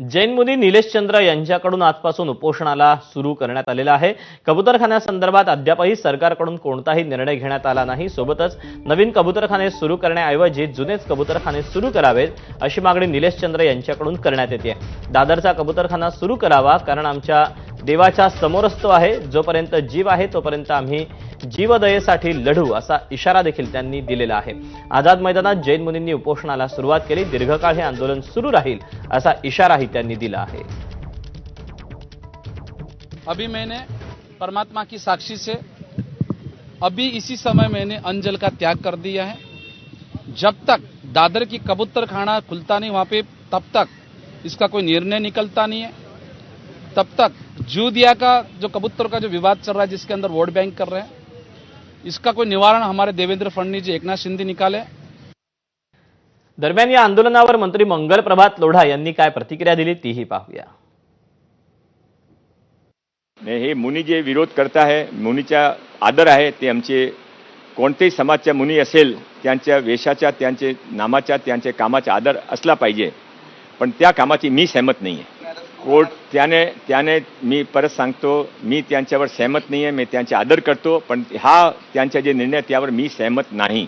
जैन मुनी निलेश चंद्र यांच्याकडून आजपासून उपोषणाला सुरू करण्यात आलेला आहे. कबुतरखान्यासंदर्भात अद्यापही सरकारकडून कोणताही निर्णय घेण्यात आला नाही. सोबतच नवीन कबुतरखाने सुरू करण्याऐवजी जुनेच कबुतरखाने सुरू करावेत अशी मागणी निलेश चंद्र यांच्याकडून करण्यात येते. दादरचा कबुतरखाना सुरू करावा कारण आमच्या देवाच्या समोरच तो आहे. जोपर्यंत जीव आहे तोपर्यंत आम्ही जीवदयेसाठी लढू असा इशारा दिलेला आहे. आझाद मैदानात जैन मुनींनी उपोषणाला सुरुवात केली, दीर्घकाळ हे आंदोलन सुरू असा इशाराही त्यांनी दिला आहे. अभी मैंने परमात्मा की साक्षी से अभी इसी समय मैंने अंजल का त्याग कर दिया है। जब तक दादर की कबूतर खाना खुलता नहीं, वहाँ पे तब तक इसका कोई निर्णय निकलता नहीं है। तब तक जूदिया का जो कबूतर का जो विवाद चल रहा है, जिसके अंदर वोट बैंक कर रहे हैं इसका कोई निवारण हमारे देवेंद्र फडणवीस जी एकनाथ शिंदे निकाले। दरम्यान या आंदोलनावर मंत्री मंगल प्रभात लोढा यांनी काय प्रतिक्रिया दिली तीही पाहूया. नाही हे मुनी जे विरोध करत आहे मुनीचा आदर आहे ते आमचे कोणतेही समाजच्या मुनी असेल त्यांच्या वेशाच्या त्यांचे नामाच्या त्यांच्या कामाचा आदर असला पाहिजे. पण त्या कामाची मी सहमत नाही आहे कोर्ट त्याने त्याने मी परत सांगतो मी त्यांच्यावर सहमत नाही आहे मी त्यांचे आदर करतो पण हा त्यांचा जे निर्णय त्यावर मी सहमत नाही.